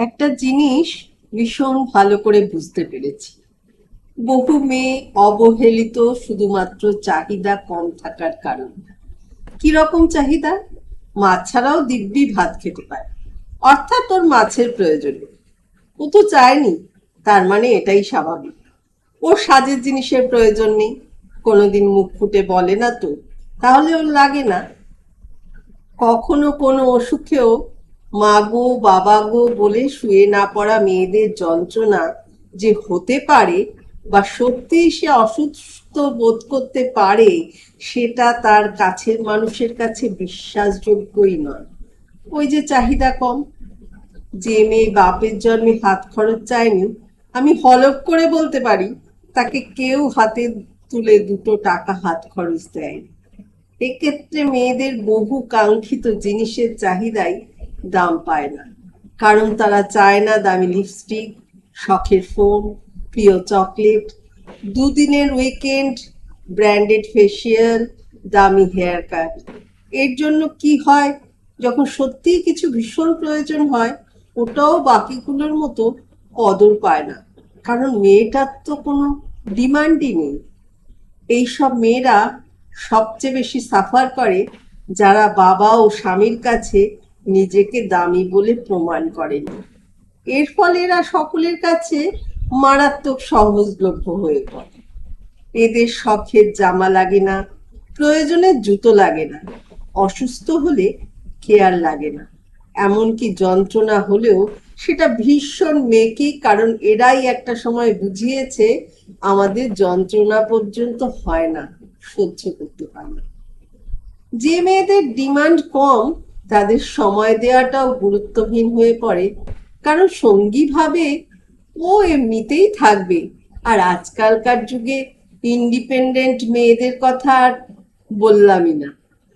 একটা জিনিস ভীষণ ভালো করে বুঝতে পেরেছি। বহু মেয়ে অবহেলিত শুধুমাত্র চাহিদা কম থাকার কারণে। কীরকম চাহিদা? মাছ ছাড়াও দিব্যি ভাত খেতে পারে। অর্থাৎ ওর মাছের প্রয়োজন। ও তো চায়নি, তার মানে এটাই স্বাভাবিক। ওর সাজের জিনিসের প্রয়োজন নেই। কোনোদিন মুখ ফুটে বলে না তো, তাহলে ওর লাগে না। কখনো কোনো অসুখেও মা গো, বাবা গো বলে শুয়ে না পড়া মেয়েদের যন্ত্রণা যে হতে পারে বা সত্যিই সে অসুস্থ বোধ করতে পারে, সেটা তার কাছের মানুষের কাছে বিশ্বাসযোগ্যই নয়। ওই যে চাহিদা কম, যে মেয়ে বাপের জন্মে হাত খরচ চায়নি, আমি হলফ করে বলতে পারি, তাকে কেউ হাতে তুলে দুটো টাকা হাত খরচ দেয়নি। এক্ষেত্রে মেয়েদের বহু কাঙ্ক্ষিত জিনিসের চাহিদাই দাম পায় না। কারণ তারা চায় না দামি লিপস্টিক শখের ফোন প্রিয় চকলেট দুদিনের উইকেন্ড ব্র্যান্ডেড ফেসিয়াল দামি হেয়ার কাট এর জন্য কি হয়? যখন সত্যিই কিছু ভীষণ প্রয়োজন হয়, ওটাও বাকিগুলোর মতো কদর পায় না। কারণ মেয়েটার তো কোনো ডিমান্ডই নেই। এইসব মেয়েরা সবচেয়ে বেশি সাফার করে যারা বাবা ও স্বামীর কাছে নিজেকে দামি বলে প্রমাণ করেনি। এর ফলে এরা সকলের কাছে মারাত্মক সহজলভ্য হয়ে পড়ে। এদের শখের জামা লাগে না প্রয়োজনের জুতো লাগে না, অসুস্থ হলে কেয়ার লাগে না। এমনকি যন্ত্রণা হলেও সেটা ভীষণ মেকি, কারণ এরাই একটা সময় বুঝিয়েছে আমাদের যন্ত্রণা পর্যন্ত হয় না, সহ্য করতে পারে না। যে মেয়েদের ডিমান্ড কম তাদের সময় দেওয়াটাও গুরুত্বহীন হয়ে পড়ে। কারণ সঙ্গী ভাবে ও এমনিতেই থাকবে। আর আজকালকার যুগে ইন্ডিপেন্ডেন্ট মেয়েদের কথা আর বললামই না।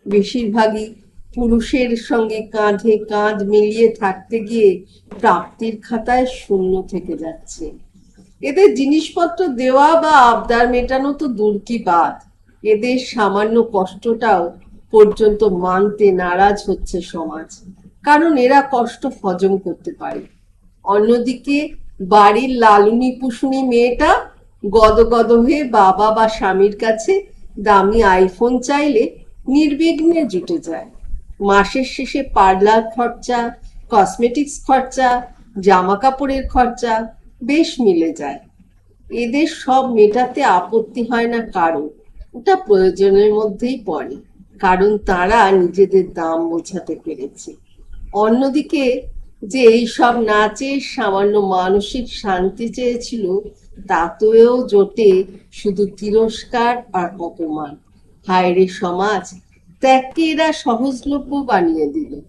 বেশিরভাগই পুরুষের সঙ্গে কাঁধে কাঁধ মিলিয়ে থাকতে গিয়ে প্রাপ্তির খাতায় শূন্য থেকে যাচ্ছে। এদের জিনিসপত্র দেওয়া বা আবদার মেটানো তো দূর কি বাদ এদের সামান্য কষ্টটাও পর্যন্ত মানতে নারাজ হচ্ছে সমাজ। কারণ এরা কষ্ট হজম করতে পারে। অন্যদিকে বাড়ির লালুনি পুষুনি মেয়েটা গদগদ হয়ে বাবা বা স্বামীর কাছে দামি আইফোন চাইলে নির্বিঘ্নে জুটে যায়। মাসের শেষে পার্লার খরচা, কসমেটিক্স খরচা জামা কাপড়ের খরচা বেশ মিলে যায়। এদের সব মেটাতে আপত্তি হয় না কারও। ওটা প্রয়োজনের মধ্যেই পড়ে। কারণ তারা নিজেদের দাম বোঝাতে পেরেছে। অন্যদিকে যে এই সব নাচে সামান্য মানসিক শান্তি চেয়েছিল, তাতেও জোটে শুধু তিরস্কার আর অপমান। হায়রে সমাজ ত্যাগকে এরা সহজলভ্য বানিয়ে দিল।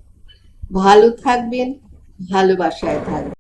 ভালো থাকবেন, ভালোবাসায় থাকবেন।